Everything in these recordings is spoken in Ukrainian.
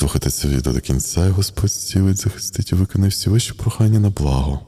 Слухайте це відео до кінця, і Господь зцілить, захистить і виконає всі ваші прохання на благо.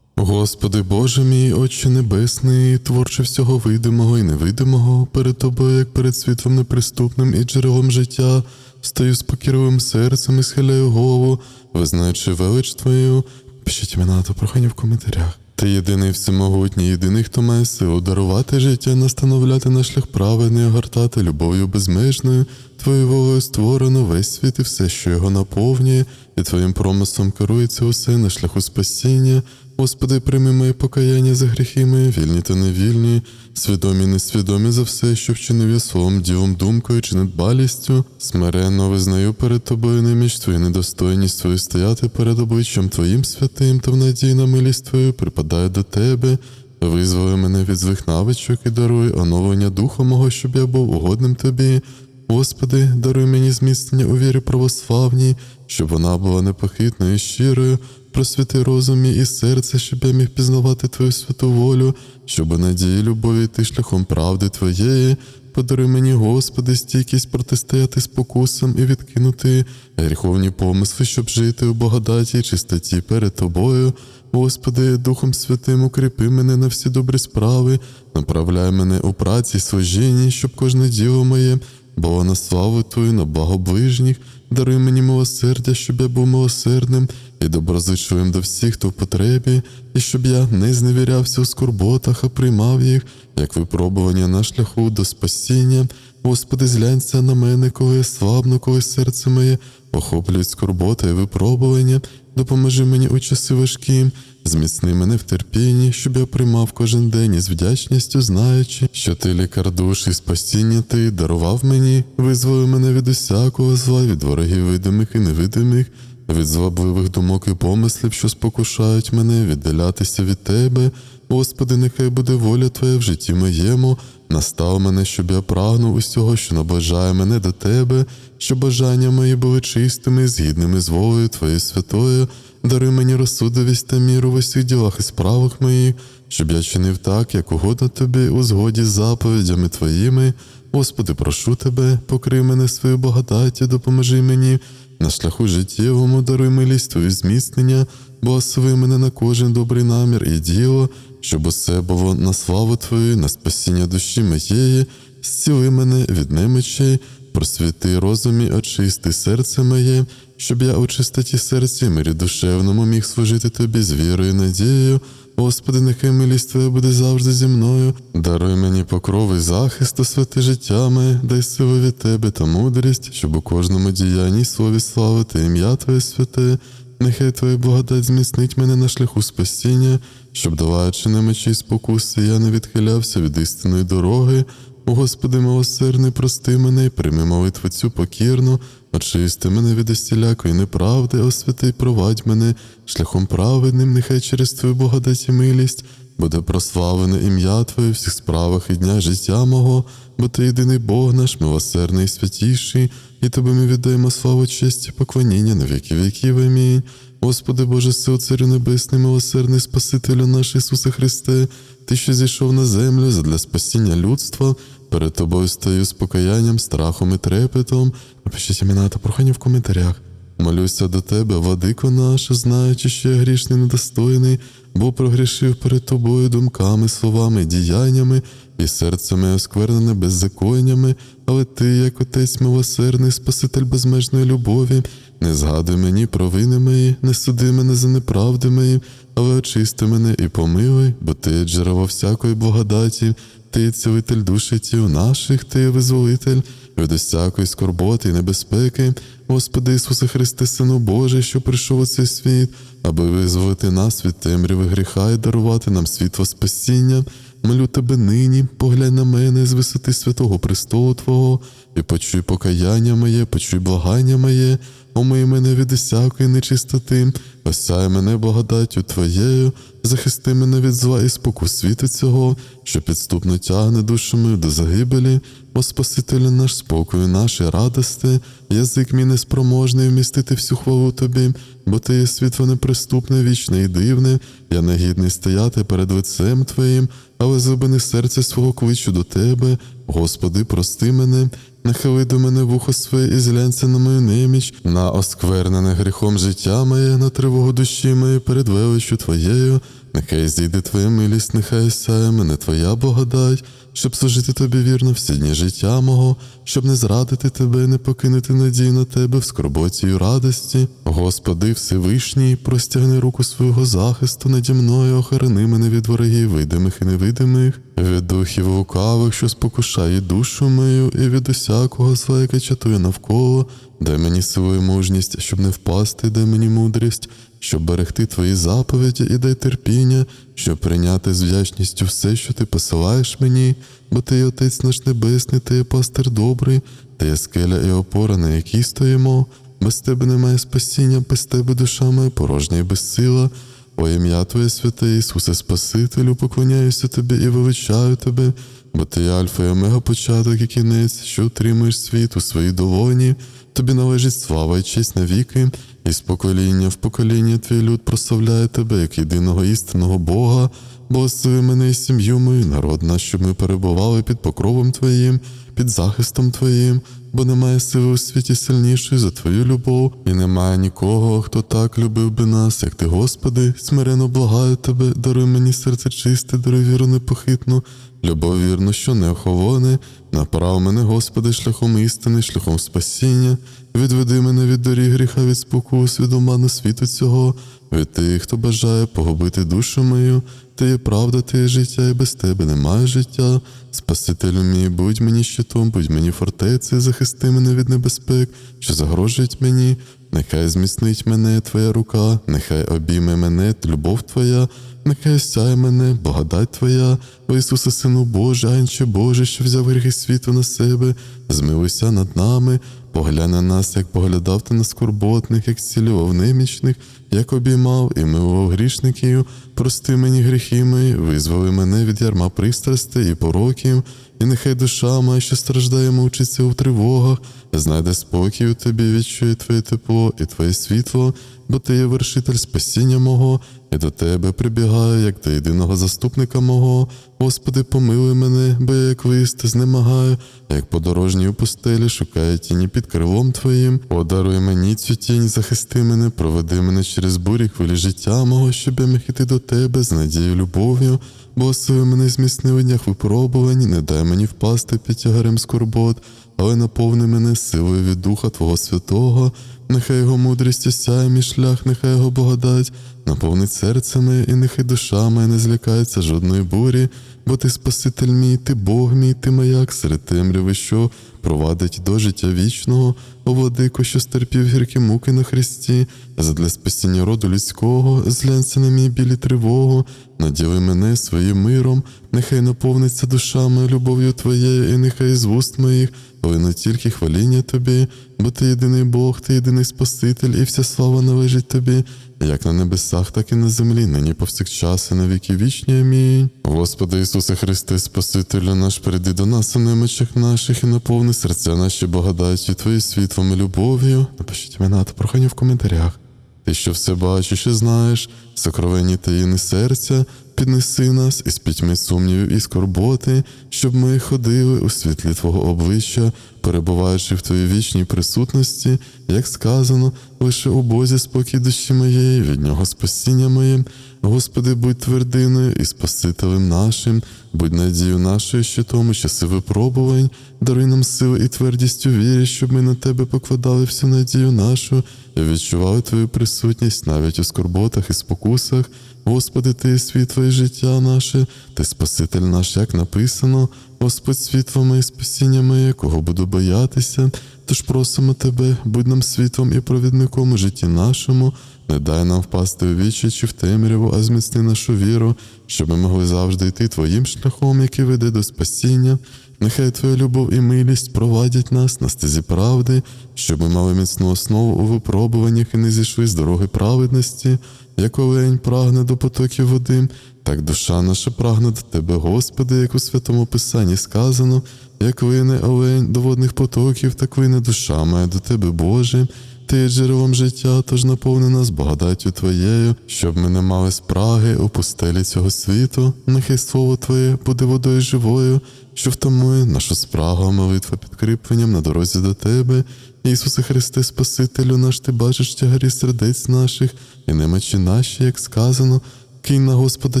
Господи Боже мій, Отче Небесний, творче всього видимого і невидимого, перед Тобою, як перед світлом неприступним і джерелом життя, стою з покірливим серцем і схиляю голову, визнаючи велич Твою. Пишіть імена та прохання в коментарях. Ти єдиний всемогутній, єдиний, хто має силу дарувати життя, настановляти на шлях праведний, огортати любов'ю безмежною. Твоєю волею створено весь світ і все, що його наповнює, і Твоїм промислом керується усе на шляху спасіння. Господи, прийми моє покаяння за гріхи мої, вільні та невільні, свідомі і несвідомі за все, що вчинив я словом, ділом, думкою чи недбалістю. Смиренно визнаю перед тобою неміч твою недостойність твою стояти перед обличчям Твоїм святим та в надії на милість Твою припадаю до Тебе. Визволи мене від злих навичок і даруй оновлення духа мого, щоб я був угодним тобі. Господи, даруй мені зміцнення у вірі православній, щоб вона була непохитною і щирою, просвіти розум мій і серце, щоб я міг пізнавати Твою святу волю, щоб надії любові йти шляхом правди Твоєї. Подаруй мені, Господи, стійкість протистояти спокусам і відкинути гріховні помисли, щоб жити у благодаті і чистоті перед Тобою. Господи, Духом Святим укріпи мене на всі добрі справи, направляй мене у праці й служінні, щоб кожне діло моє було на славу Твою, на благо ближніх, даруй мені милосердя, щоб я був милосердним і доброзичливим до всіх, хто в потребі, і щоб я не зневірявся у скорботах, а приймав їх, як випробування на шляху до спасіння. Господи, зглянься на мене, коли я слабну, коли серце моє охоплюють скорбота і випробування. Допоможи мені у часи важкі, зміцни мене в терпінні, щоб я приймав кожен день із вдячністю, знаючи, що ти лікар душ і спасіння ти дарував мені, визволи мене від усякого зла, від ворогів видимих і невидимих, від звабливих думок і помислів, що спокушають мене, віддалятися від тебе. Господи, нехай буде воля Твоя в житті моєму, настав мене, щоб я прагнув усього, що наближає мене до Тебе, щоб бажання мої були чистими, згідними з волею Твоєю святою. Даруй мені розсудовість та міру в усіх ділах і справах моїх, щоб я чинив так, як угодно тобі, у згоді з заповідями Твоїми. Господи, прошу тебе, покрий мене свою благодаті, допоможи мені. На шляху життєвому даруй милість Твою зміцнення, благослови мене на кожен добрий намір і діло, щоб усе було на славу Твою, на спасіння душі моєї, зціли мене від немочей, просвіти розумі, очисти серце моє, щоб я у чистоті серця мирі душевному міг служити Тобі з вірою і надією. Господи, нехай милість Твоя буде завжди зі мною. Даруй мені покров і захист, освяти життя моє, дай силу від Тебе та мудрість, щоб у кожному діянні слові славити ім'я Твоє святе. Нехай Твоя благодать зміцнить мене на шляху спасіння, щоб, долаючи на мечі спокуси, я не відхилявся від істинної дороги. О Господи, милосердний, прости мене і прийми молитву цю покірну, очисти мене від усілякої неправди, освяти провадь мене шляхом праведним, нехай через Твою благодать і милість буде прославлене ім'я Твоє в всіх справах і дня життя мого, бо Ти єдиний Бог наш, милосердний і святіший, і Тобі ми віддаємо славу, честь і поклоніння на віки віків. Амінь. Господи Боже, Сил, Царю Небесний, милосердний Спасителю наш Ісусе Христе, Ти, що зійшов на землю задля спасіння людства, перед Тобою стою з покаянням, страхом і трепетом. Напишіть імена та прохання в коментарях. Молюся до Тебе, владико наш, знаючи, що я грішний недостойний, бо прогрішив перед Тобою думками, словами, діяннями, і серце моє осквернене беззаконнями, але Ти, як Отець милосердний, Спаситель безмежної любові, не згадуй мені провини мої, не суди мене за неправди мої, але очисти мене і помилуй, бо Ти джерело всякої благодаті, Ти цілитель душі тіл наших, Ти визволитель від усякої скорботи і небезпеки, Господи Ісусе Христе, Сину Божий, що прийшов у цей світ, аби визволити нас від темряви гріха і дарувати нам світло спасіння. Молю тебе нині, поглянь на мене з висоти святого престолу Твого, і почуй покаяння моє, почуй благання моє, омий мене від усякої нечистоти, осяй мене благодаттю Твоєю, захисти мене від зла і споку світу цього, що підступно тягне душу мою до загибелі, о Спасителю наш спокою, наші радости, язик мій неспроможний вмістити всю хвалу тобі, бо ти є світло неприступне, вічне і дивне, я не гідний стояти перед лицем Твоїм, але зубини серця свого кличу до тебе. Господи, прости мене, нахили до мене вухо своє і зглянься на мою неміч, на осквернене гріхом життя моє, на тривогу душі моєї перед величю Твоєю. Нехай зійде Твоя милість, нехай сяє мене Твоя благодать, щоб служити тобі вірно всі дні життя мого, щоб не зрадити тебе, не покинути надій на тебе в скорботі й радості. Господи, Всевишній, простягни руку свого захисту наді мною, охорони мене від ворогів, видимих і невидимих, від духів лукавих, що спокушає душу мою, і від усякого зла, яке чатує навколо. Дай мені і мужність, щоб не впасти, дай мені мудрість, щоб берегти твої заповіді і дай терпіння, щоб прийняти з вдячністю все, що ти посилаєш мені, бо ти Отець наш Небесний, ти є пастир добрий, ти є скеля і опора, на якій стоїмо. Без тебе немає спасіння, без тебе душа моя порожня і безсила. О ім'я Твоє святе Ісусе Спасителю, поклоняюся Тобі і величаю Тебе, бо Ти є Альфа і Омега початок і кінець, що утримуєш світ у своїй долоні. Тобі належить слава і честь навіки, і з покоління в покоління твій люд прославляє тебе як єдиного істинного Бога, благослови мене і сім'ю мою, народ наш, щоб ми перебували під покровом Твоїм, під захистом Твоїм, бо немає сили у світі сильнішої за Твою любов, і немає нікого, хто так любив би нас, як Ти, Господи, смирено благаю Тебе, даруй мені серце чисте, даруй віру непохитну, любов вірну, що не охолоне, направ мене, Господи, шляхом істини, шляхом спасіння, відведи мене від доріг гріха, від спокус, від оману світу цього, від тих, хто бажає погубити душу мою, ти є правда, ти є життя, і без тебе немає життя. Спасителю мій, будь мені щитом, будь мені фортецею, захисти мене від небезпек, що загрожують мені. Нехай зміцнить мене Твоя рука, нехай обійме мене любов Твоя, нехай сяє мене, благодать Твоя, о Ісусе, Сину Божий, Анче Боже, що взяв гріхи світу на себе, змилуйся над нами, поглянь на нас, як поглядав ти на скорботних, як зцілював немічних, як обіймав і милував грішників, прости мені гріхи мої, визволи мене від ярма пристрастей і пороків, і нехай душа моя, що страждає, мучиться у тривогах, знайде спокій у тобі, відчує твоє тепло і твоє світло, бо ти є вершитель спасіння мого, і до тебе прибігаю, як до єдиного заступника мого. Господи, помилуй мене, бо я як лист знемагаю, як подорожній у пустелі шукаю тіні під крилом Твоїм. Подаруй мені цю тінь, захисти мене, проведи мене через бурі хвилі життя мого, щоб я міг іти до тебе з надією, любов'ю. Благослови мене зміцни в днях випробувань, не дай мені впасти під тягарем скорбот, але наповни мене силою від Духа Твого Святого, нехай його мудрість осяє мій шлях, нехай його благодать, наповнить серце моє, і нехай душа моя не злякається жодної бурі, бо ти Спаситель мій, ти Бог мій, ти маяк серед темряви, що провадить до життя вічного, о владико, що стерпів гіркі муки на хресті, задля спасіння роду людського, зглянься на мій білі тривогу, наділи мене своїм миром, нехай наповниться душа моя любов'ю Твоєю, і нехай з вуст моїх не тільки хваління Тобі, бо Ти єдиний Бог, Ти єдиний Спаситель, і вся слава належить Тобі, як на небесах, так і на землі, нині повсякчас і на віки вічні. Амінь. Господи Ісусе Христе, Спасителю наш, прийди до нас у немочах наших і наповни серця наші благодаті Твої світлом і любов'ю. Напишіть імена та прохання в коментарях. Ти, що все бачиш і знаєш, сокровенні таїни серця, піднеси нас із пітьми сумнівів і скорботи, щоб ми ходили у світлі Твого обличчя, перебуваючи в Твоїй вічній присутності, як сказано, лише у Бозі спокій душі моєї, від нього спасіння моє. Господи, будь твердиною і Спасителем нашим, будь надією нашою щитом у часи випробувань, даруй нам сили і твердість у вірі, щоб ми на Тебе покладали всю надію нашу і відчували Твою присутність навіть у скорботах і спокусах. Господи, Ти і життя наше, Ти Спаситель наш, як написано, Господь світло моє, спасіння моє, кого буду боятися. Тож просимо Тебе, будь нам світлом і провідником у житті нашому, не дай нам впасти у вічі чи в темряву, а зміцни нашу віру, щоб ми могли завжди йти Твоїм шляхом, який веде до спасіння, Нехай Твоя любов і милість провадять нас на стезі правди, щоб ми мали міцну основу у випробуваннях і не зійшли з дороги праведності, як олень прагне до потоків води, так душа наша прагне до Тебе, Господи, як у святому Писанні сказано, як вине олень до водних потоків, так вине душа моя до Тебе, Боже. Ти є джерелом життя, тож наповни нас благодаттю Твоєю, щоб ми не мали спраги у пустелі цього світу. Нехай слово Твоє буде водою живою, що втомує нашу спрагу, молитва підкріпленням на дорозі до Тебе. Ісусе Христе, Спасителю наш, Ти бачиш тягарі сердець наших і немочі наші, як сказано. Кинь на Господа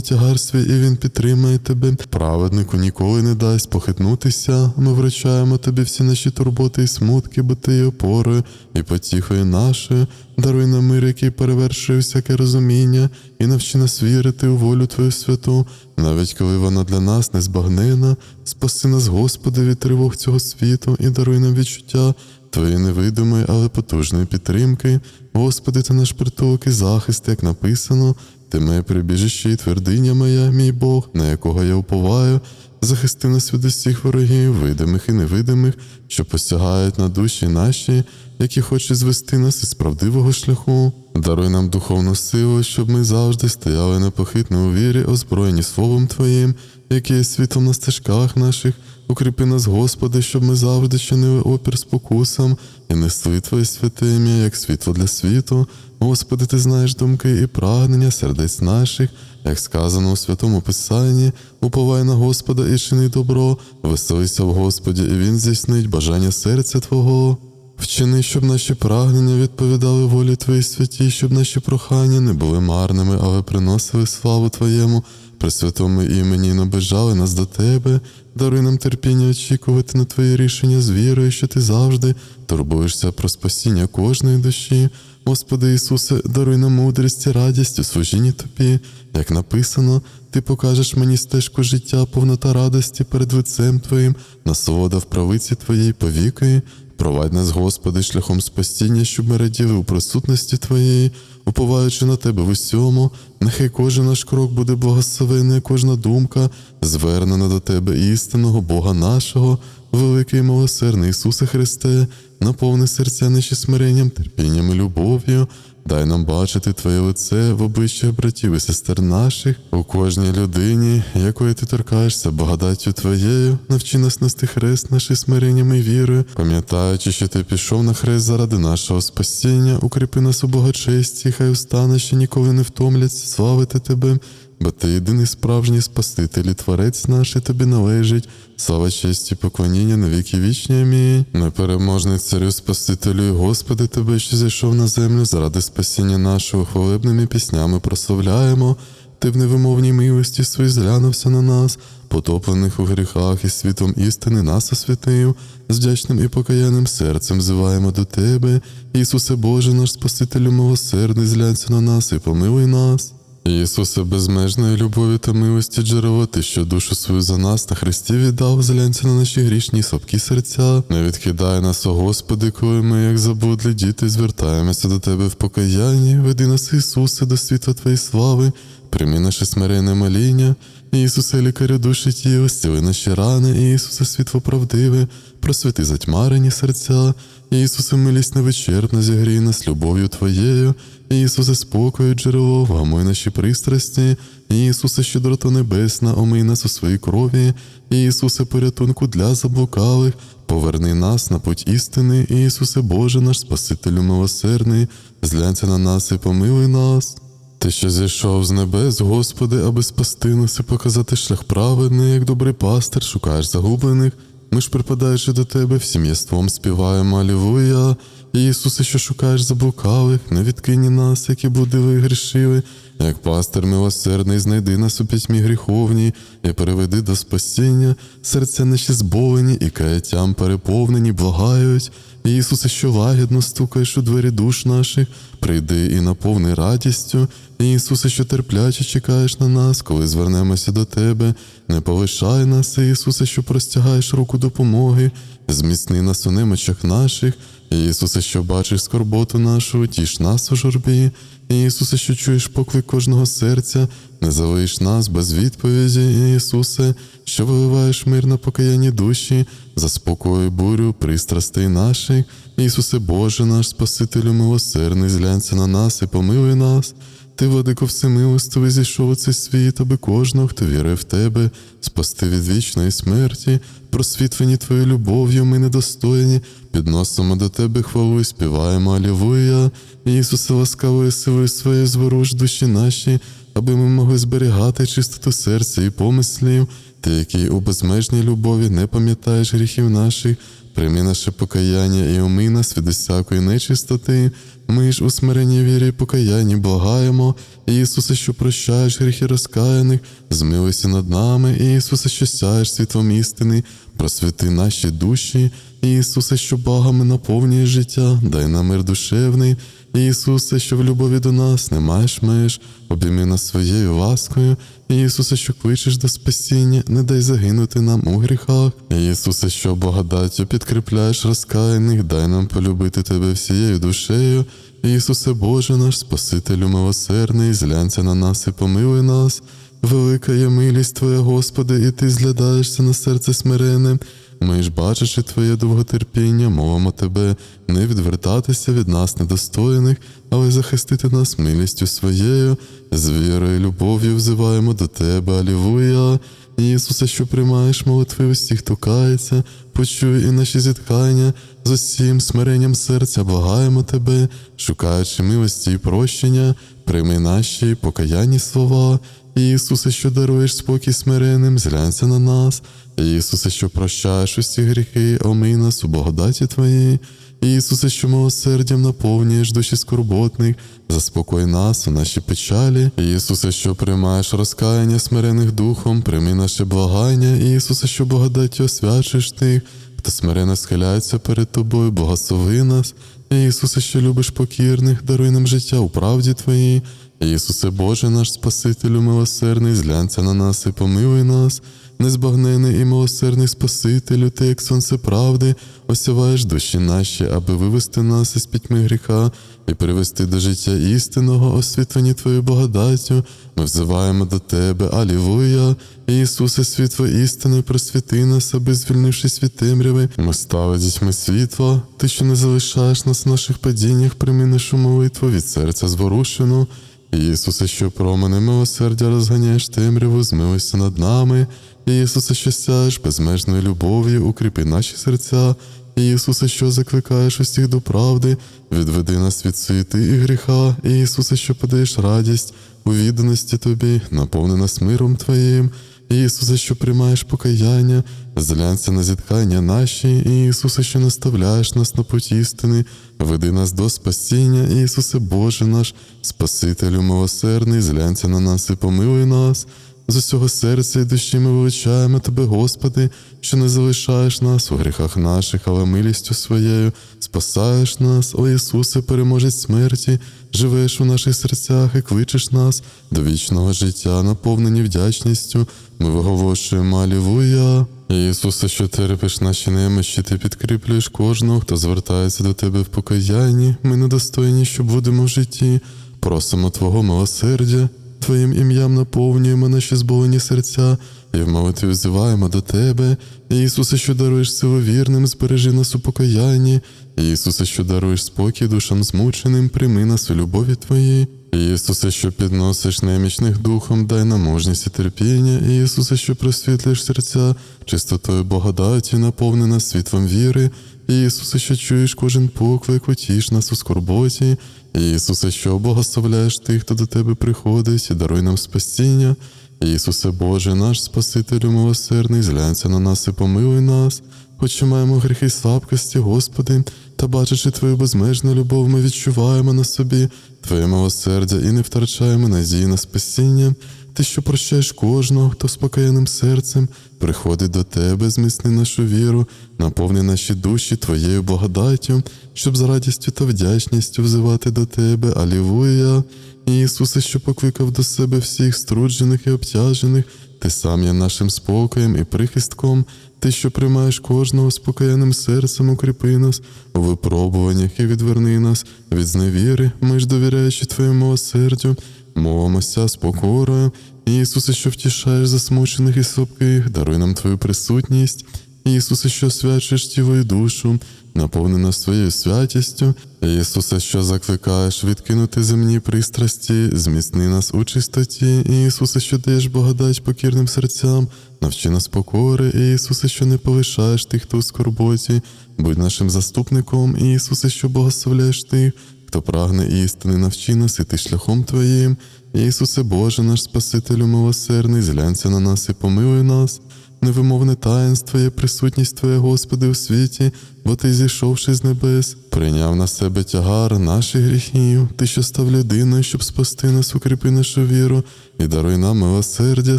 тягар свій, і Він підтримає тебе. Праведнику ніколи не дасть похитнутися. Ми вручаємо тобі всі наші турботи і смутки, бо ти є опорою і потіхою нашою. Даруй нам мир, який перевершує всяке розуміння, і навчи нас вірити у волю Твою святу, навіть коли вона для нас незбагнена. Спаси нас, Господи, від тривог цього світу і даруй нам відчуття. Твоєї невидимої, але потужної підтримки. Господи, ти наш притулок і захист, як написано. Ти моє прибіжище і твердиня моя, мій Бог, на якого я уповаю. Захисти нас від усіх ворогів, видимих і невидимих, що посягають на душі наші, які хочуть звести нас із правдивого шляху. Даруй нам духовну силу, щоб ми завжди стояли непохитно у вірі, озброєні Словом Твоїм, яке є світом на стежках наших. Укріпи нас, Господи, щоб ми завжди чинили опір спокусам і несли Твоє святе ім'я, як світло для світу. Господи, Ти знаєш думки і прагнення сердець наших, як сказано у святому Писанні, уповай на Господа і чини добро, веселися в Господі, і Він здійснить бажання серця Твого. Вчини, щоб наші прагнення відповідали волі Твоїй святій, щоб наші прохання не були марними, але приносили славу Твоєму, при святому імені наближали нас до Тебе. Даруй нам терпіння очікувати на Твої рішення з вірою, що Ти завжди турбуєшся про спасіння кожної душі. Господи Ісусе, даруй нам мудрість і радість у служінні Тобі, як написано, Ти покажеш мені стежку життя, повнота радості перед лицем Твоїм, насолода в правиці Твоїй повіки. Провадь нас, Господи, шляхом спасіння, щоб ми раділи у присутності Твоєї, уповаючи на Тебе в усьому, нехай кожен наш крок буде благословений, кожна думка звернена до Тебе, істинного Бога нашого, великий і милосердний Ісусе Христе, наповни серця наші смиренням, терпінням і любов'ю. Дай нам бачити Твоє лице в обличчях братів і сестер наших, у кожній людині, якої ти торкаєшся благодаттю Твоєю, навчи нас нести хрест наші смиренням і вірою, пам'ятаючи, що ти пішов на хрест заради нашого спасіння, укріпи нас у благочесті, хай устане, що ніколи не втомляться славити Тебе, бо ти єдиний справжній Спаситель і Творець наш, і тобі належить. Слава честі, поклоніння на віки вічні. Амінь. Непереможний царю Спасителю і Господи, Тебе, що зійшов на землю заради спасіння нашого хвалебними піснями прославляємо. Ти в невимовній милості свої зглянувся на нас, потоплених у гріхах і світом істини нас освятив, з вдячним і покаянним серцем взиваємо до Тебе. Ісусе Боже, наш Спасителю милосердний, зглянься на нас і помилуй нас. Ісусе, безмежної любові та милості джерело, ти, що душу свою за нас на Христі віддав, зглянься на наші грішні слабкі серця. Не відкидай нас, о Господи, коли ми, як забудлі діти, звертаємося до Тебе в покаянні, веди нас, Ісусе, до світла Твоєї слави, прийми наше смиренне моління. Ісусе, лікарю душі тіла, зціли наші рани, Ісусе, світло правдиве, просвіти затьмарені серця, Ісусе, милість невичерпна, зігрій нас любов'ю Твоєю, Ісусе, спокою, джерело, вгамуй наші пристрасті, Ісусе, щедрота небесна, омий нас у своїй крові, Ісусе, порятунку для заблукалих, поверни нас на путь істини, Ісусе, Боже наш Спасителю милосердний, зглянься на нас і помилуй нас. Ти, що зійшов з небес, Господи, аби спасти нас і показати шлях праведний, як добрий пастир, шукаєш загублених. Ми ж, припадаючи до тебе, всім єством співаємо Алілуя. Ісусе, що шукаєш заблукалих, не відкині нас, які будили грішили. Як пастир милосердний, знайди нас у пітьмі гріховній і переведи до спасіння, серця наші зболені і каяттям переповнені, благають. Ісусе, що лагідно стукаєш у двері душ наших, прийди і наповни радістю. Ісусе, що терпляче чекаєш на нас, коли звернемося до Тебе, не полишай нас, Ісусе, що простягаєш руку допомоги, зміцни нас у немочах наших, Ісусе, що бачиш скорботу нашу, тіш нас у журбі. Ісусе, що чуєш поклик кожного серця, не залиш нас без відповіді, Ісусе, що виливаєш мир на покаянні душі, заспокой бурю пристрастей наших. Ісусе Боже наш, Спасителю милосердний, зглянься на нас і помилуй нас. Ти, владико всемилостивий, зійшов у цей світ, аби кожного, хто вірив в тебе, спасти від вічної смерті, просвітлені твоєю любов'ю, ми недостойні, підносимо до тебе хвалу і співаємо Алілуя. Ісусе, ласкавою силою своєю зворуш душі наші, аби ми могли зберігати чистоту серця і помислів, ти, який у безмежній любові не пам'ятаєш гріхів наших, прийми наше покаяння і омий нас від усякої нечистоти. Ми ж у смиренній вірі покаянні благаємо, Ісусе, що прощаєш гріхи розкаяних, змилуйся над нами, Ісусе, що сяєш світлом істини, просвіти наші душі, Ісусе, що багами наповнює життя, дай нам мир душевний, Ісусе, що в любові до нас не маєш меж, обійми нас своєю ласкою, Ісусе, що кличеш до спасіння, не дай загинути нам у гріхах. Ісусе, що благодаттю підкріпляєш розкаяних, дай нам полюбити Тебе всією душею. Ісусе Боже наш, Спасителю милосердний, зглянься на нас і помилуй нас. Велика є милість Твоя, Господи, і Ти зглядаєшся на серце смирене. Ми ж, бачачи Твоє довготерпіння, мовимо Тебе не відвертатися від нас недостойних, але захистити нас милістю своєю, з вірою і любов'ю взиваємо до Тебе, Алілуя. Ісусе, що приймаєш молитви усіх, хто кається, почуй і наші зіткання, з усім смиренням серця благаємо Тебе, шукаючи милості і прощення, прийми наші покаянні слова. Ісусе, що даруєш спокій смиренним, зглянься на нас. Ісусе, що прощаєш усі гріхи, омий нас у благодаті Твоїй. Ісусе, що милосердям наповнюєш душі скорботних, заспокой нас у наші печалі. Ісусе, що приймаєш розкаяння смирених духом, прийми наше благання. Ісусе, що благодаттю освячуєш тих, хто смирено схиляється перед тобою, благослови нас. Ісусе, що любиш покірних, даруй нам життя у правді Твоїй. Ісусе Боже наш Спасителю милосердний, зглянься на нас і помилуй нас, незбагнений і милосердний Спасителю, ти, як сонце правди, осяваєш душі наші, аби вивести нас із пітьми гріха і привести до життя істинного, освітлені Твоєю благодаттю. Ми взиваємо до Тебе, Алілуя. Ісусе, світло істини, просвіти нас, аби звільнившись від темряви, ми стали дітьми світла. Ти, що не залишаєш нас в наших падіннях, прийми нашу молитву від серця зворушену. Ісусе, що промени милосердя розганяєш темряву, змилуйся над нами. Ісусе, що сяєш безмежною любов'ю, укріпи наші серця. Ісусе, що закликаєш усіх до правди, відведи нас від суєти і гріха. Ісусе, що подаєш радість у відданості Тобі, наповни нас миром Твоїм. Ісусе, що приймаєш покаяння, зглянься на зіткання наші, Ісусе, що наставляєш нас на путь істини, веди нас до спасіння, Ісусе Боже наш, Спасителю милосердний, зглянься на нас і помилуй нас. З усього серця і душі ми величаємо Тебе, Господи, що не залишаєш нас у гріхах наших, але милістю своєю спасаєш нас, о Ісусе, переможець смерті, живеш у наших серцях і кличеш нас до вічного життя, наповнені вдячністю. Ми виголошуємо Алілуя. Ісусе, що терпиш наші немощі, ти підкріплюєш кожного, хто звертається до тебе в покаянні. Ми недостойні, що будемо в житті. Просимо Твого милосердя. Твоїм ім'ям наповнюємо наші зболені серця і в молитві взиваємо до Тебе. Ісусе, що даруєш силу вірним, збережи нас у покаянні. Ісусе, що даруєш спокій душам змученим, прийми нас у любові Твоїй. Ісусе, що підносиш немічних духом, дай нам мужність і терпіння. Ісусе, що просвітлюєш серця, чистотою благодаті, наповни нас світлом віри. Ісусе, що чуєш кожен поклик, утіш нас у скорботі. Ісусе, що благословляєш тих, хто до тебе приходить, і даруй нам спасіння. Ісусе Боже, наш Спасителю милосердний, зглянься на нас і помилуй нас, хоч і маємо гріхи слабкості, Господи, та бачачи Твою безмежну любов, ми відчуваємо на собі Твоє милосердя і не втрачаємо надії на спасіння. Ти, що прощаєш кожного, хто спокоєним серцем, приходить до тебе, зміцни нашу віру, наповни наші душі Твоєю благодаттю, щоб з радістю та вдячністю взивати до Тебе, Алілуя. Ісусе, що покликав до себе всіх струджених і обтяжених, Ти сам є нашим спокоєм і прихистком, ти, що приймаєш кожного спокоєним серцем, укріпи нас у випробуваннях і відверни нас від зневіри, ми ж довіряючи Твоєму милосердю, мовимося з покорою. Ісусе, що втішаєш засмучених і слабких, даруй нам Твою присутність. Ісусе, що освячуєш тіло і душу, наповни нас своєю святістю. Ісусе, що закликаєш відкинути земні пристрасті, зміцни нас у чистоті. Ісусе, що даєш благодать покірним серцям, навчи нас покори. Ісусе, що не полишаєш тих, хто у скорботі, будь нашим заступником. Ісусе, що благословляєш тих, хто прагне істини, навчи нас іти шляхом Твоїм. Ісусе Боже, наш Спасителю милосердний, зглянься на нас і помилуй нас. Невимовне таїнство є присутність Твоя, Господи, у світі, бо Ти, зійшовши з небес, прийняв на себе тягар наших гріхів, Ти, що став людиною, щоб спасти нас, укріпи нашу віру, і даруй нам милосердя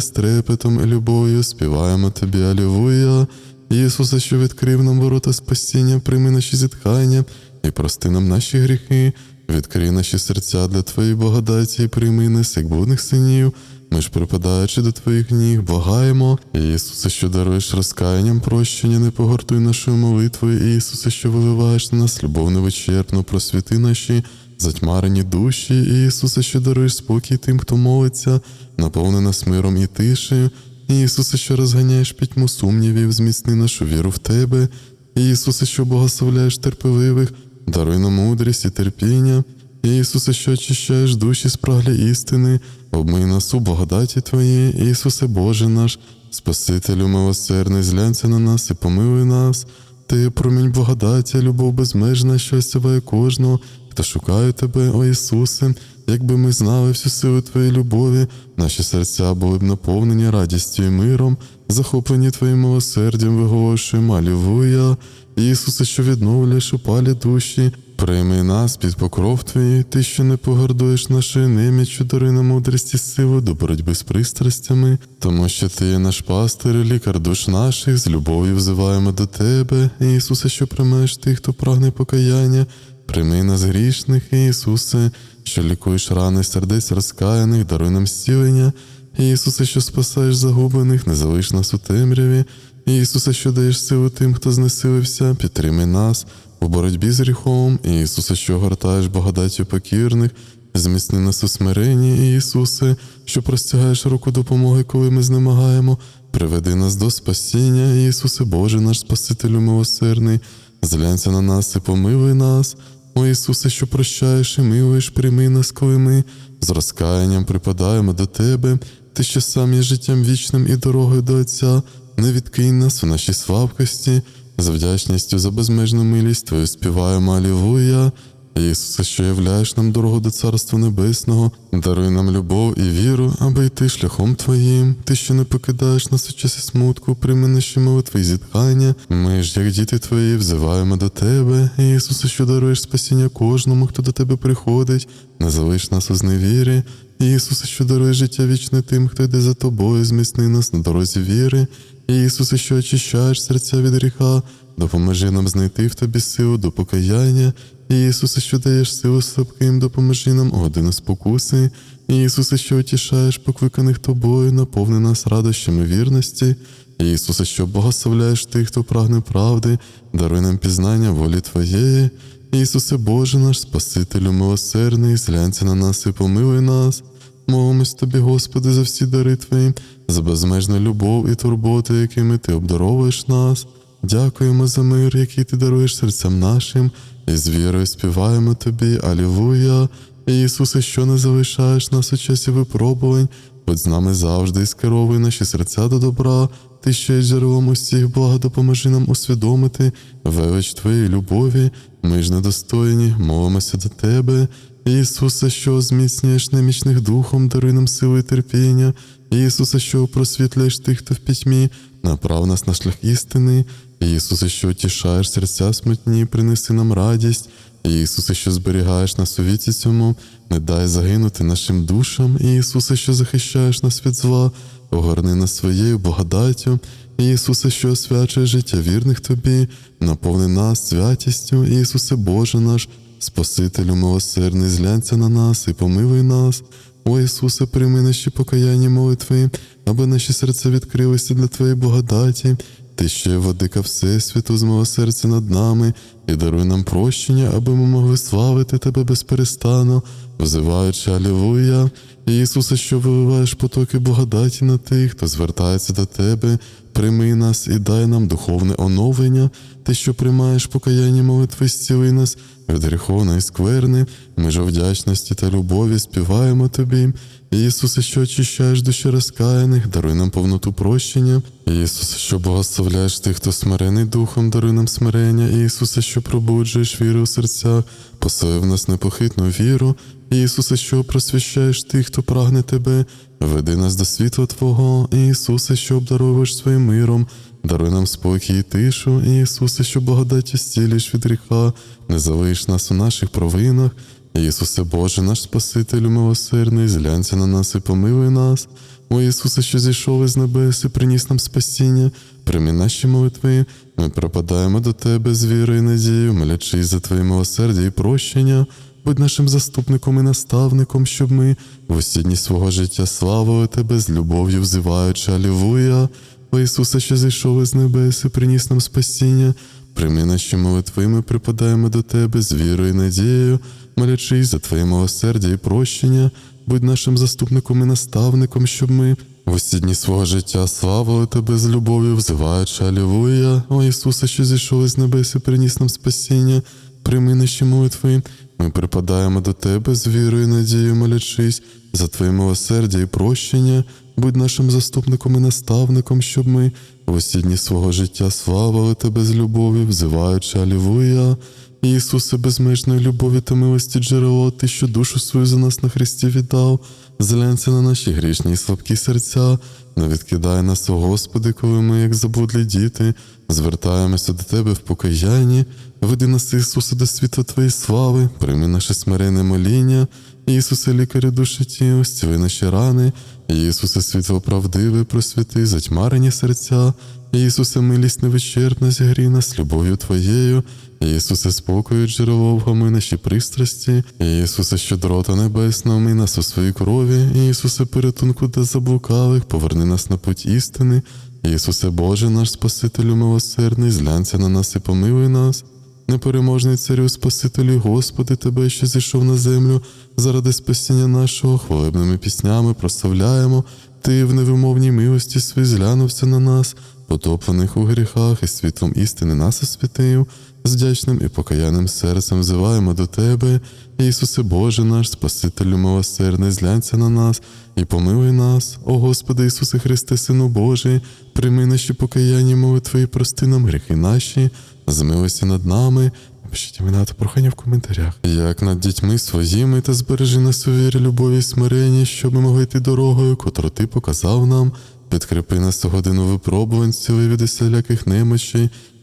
з трепетом і любов'ю, співаємо Тобі, Алілуя. Ісусе, що відкрив нам ворота спасіння, прийми наші зітхання і прости нам наші гріхи, відкрий наші серця для Твоєї благодаті і прийми нас, як блудних синів. Ми ж, припадаючи до Твоїх ніг, благаємо, Ісусе, що даруєш розкаянням прощення, не погортуй нашою молитвою, Ісусе, що виливаєш на нас любов невичерпну, просвіти наші затьмарені душі, Ісусе, що даруєш спокій тим, хто молиться, наповни нас миром і тишею, Ісусе, що розганяєш пітьму сумнівів, зміцни нашу віру в Тебе, Ісусе, що благословляєш терпеливих, даруй нам мудрість і терпіння. Ісусе, що очищаєш душі спраглі істини, обмий нас у благодаті Твоїй, Ісусе Боже наш, Спасителю милосердний, зглянься на нас і помилуй нас. Ти промінь благодаті, любов безмежна, що осяває кожного, хто шукає Тебе, о Ісусе, якби ми знали всю силу Твоєї любові, наші серця були б наповнені радістю і миром, захоплені Твоїм милосердям, виголошуємо Алілуя. Ісусе, що відновлюєш упалі душі, прийми нас під покров Твій, Ти, що не погордуєш нашої неміччю, даруй нам мудрість і силу до боротьби з пристрастями, тому що Ти є наш пастир, і лікар душ наших, з любов'ю взиваємо до Тебе, Ісусе, що приймаєш тих, хто прагне покаяння, прийми нас грішних, Ісусе, що лікуєш рани сердець розкаяних, даруй нам зцілення, Ісусе, що спасаєш загублених, не залиш нас у темряві. Ісусе, що даєш силу тим, хто знесилився, підтримай нас у боротьбі з гріхом, Ісусе, що гортаєш благодаттю покірних, зміцни нас у смиренні, Ісусе, що простягаєш руку допомоги, коли ми знемагаємо, приведи нас до спасіння, Ісусе, Боже, наш Спасителю милосердний, зглянься на нас і помилуй нас. О Ісусе, що прощаєш і милуєш, прийми нас, коли ми з розкаянням припадаємо до Тебе, Ти, що сам є життям вічним і дорогою до Отця, не відкинь нас у нашій слабкості, з вдячністю за безмежну милість Твою співаємо Алілуя. Ісусе, що являєш нам дорогу до Царства Небесного, даруй нам любов і віру, аби йти шляхом Твоїм. Ти, що не покидаєш нас у часі смутку, прийми наші молитви і зітхання. Ми ж, як діти Твої, взиваємо до Тебе, Ісусе, що даруєш спасіння кожному, хто до Тебе приходить, не залиш нас у зневірі. Ісусе, що дарує життя вічне тим, хто йде за тобою, зміцни нас на дорозі віри. Ісусе, що очищаєш серця від гріха, допоможи нам знайти в тобі силу до покаяння. Ісусе, що даєш силу слабким, допоможи нам годину спокуси. Ісусе, що утішаєш покликаних тобою, наповни нас радощами вірності. Ісусе, що благословляєш тих, хто прагне правди, даруй нам пізнання волі Твоєї. Ісусе Боже наш, Спасителю милосердний, зглянься на нас і помилуй нас. Молимось тобі, Господи, за всі дари Твої, за безмежну любов і турботу, якими Ти обдаровуєш нас. Дякуємо за мир, який ти даруєш серцям нашим, і з вірою співаємо тобі, Алілуя. Ісусе, що не залишаєш нас у часі випробувань, будь з нами завжди і скеровуй наші серця до добра. Ти що є джерелом усіх благ, допоможи нам усвідомити велич Твоєї любові. Ми ж недостойні, молимося до Тебе. Ісусе, що зміцнюєш немічних духом, даруй нам сили і терпіння. Ісусе, що просвітляєш тих, хто в пітьмі, направ нас на шлях істини. Ісусе, що утішаєш серця смутні, принеси нам радість. Ісусе, що зберігаєш нас у віці цьому, не дай загинути нашим душам. Ісусе, що захищаєш нас від зла, огорни нас своєю благодаттю. Ісусе, що освячує життя вірних Тобі, наповни нас святістю, Ісусе Боже наш, Спасителю милосердний, зглянься на нас і помилуй нас. О Ісусе, прийми наші покаяння молитви, аби наші серця відкрилися для Твоєї благодаті. Ти ще водика Всесвіту з мого серця над нами і даруй нам прощення, аби ми могли славити Тебе безперестану, взиваючи Алілуя. Ісусе, що виливаєш потоки благодаті на тих, хто звертається до Тебе, прийми нас і дай нам духовне оновлення, ти, що приймаєш покаяння молитви, зціли нас від гріховної скверни, ми ж вдячності та любові співаємо Тобі. Ісусе, що очищаєш душі розкаяних, даруй нам повноту прощення. Ісусе, що благословляєш тих, хто смирений духом, даруй нам смирення. Ісусе, що пробуджуєш віру у серцях, посили в нас непохитну віру. Ісусе, що просвіщаєш тих, хто прагне тебе, веди нас до світла Твого, Ісусе, що обдаровуєш своїм миром, даруй нам спокій і тишу, Ісусе, що благодаті зцілюєш від гріха, не залиш нас у наших провинах. Ісусе Боже, наш Спасителю милосердний, зглянься на нас і помилуй нас. О Ісусе, що зійшов із небес і приніс нам спасіння, прийми наші молитви, ми припадаємо до Тебе з вірою і надією, молячись за Твоє милосердя і прощення. Будь нашим заступником і наставником, щоб ми в усі дні свого життя славили Тебе з любов'ю, взиваючи Алілуя. О Ісусе, що зійшов із небес і приніс нам спасіння, прийми наші молитви, ми припадаємо до Тебе з вірою і надією, молячись за Твоє милосердя і прощення, будь нашим заступником і наставником, щоб ми в усі дні свого життя славили Тебе з любов'ю, взиваючи Алілуя. О Ісусе, що зійшов із небес і приніс нам спасіння, прийми наші молитви, ми припадаємо до Тебе з вірою надією, молячись за Твоє милосердя і прощення, будь нашим заступником і наставником, щоб ми в усі дні свого життя славили Тебе з любов'ю, взиваючи Алілуя. Ісусе, безмежної любові та милості джерело, Ти, що душу свою за нас на Христі віддав, зглянься на наші грішні і слабкі серця, не відкидай нас, о Господи, коли ми, як заблудлі діти, звертаємося до Тебе в покаянні, веди нас, Ісусе, до світла Твоєї слави, прийми наше смирене моління, Ісусе, лікарю душі тіл, зціли наші рани, Ісусе, світло правдиве, просвіти, затьмарені серця, Ісусе, милість невичерпна, зігрій нас любов'ю Твоєю, Ісусе, спокою, джерело вгами наші пристрасті, Ісусе, щедрота небесна, омий нас у своїй крові, Ісусе, порятунку для заблукалих, поверни нас на путь істини, Ісусе Боже, наш Спасителю милосердний, зглянься на нас і помилуй нас. Непереможний царю Спасителю, Господи, Тебе, що зійшов на землю, заради спасіння нашого, хвалебними піснями прославляємо, Ти в невимовній милості свій зглянувся на нас, потоплених у гріхах і світлом істини нас освятив, з вдячним і покаянним серцем взиваємо до Тебе, Ісусе Боже наш, Спасителю милосердний, зглянься на нас і помилуй нас, о Господи Ісусе Христе, Сину Божий, прийми наші покаяння, молитви і прости нам гріхи наші, змилися над нами. Пишіть імена та прохання в коментарях. Як над дітьми своїми та збережи нас у вірі, любові і смиренні, щоб ми могли йти дорогою, котру ти показав нам. Підкріпи нас у годину випробувань, зціли від усіляких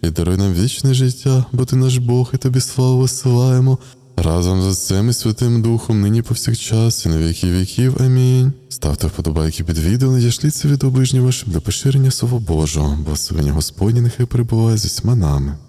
і даруй нам вічне життя, бо ти наш Бог, і тобі славу висилаємо. Разом з Отцем і Святим Духом, нині повсякчас і на віки віків. Амінь. Ставте вподобайки під відео, надішліться від оближні вашим для поширення Слова Божого, благословення Господні нехай перебуває з усіма нами.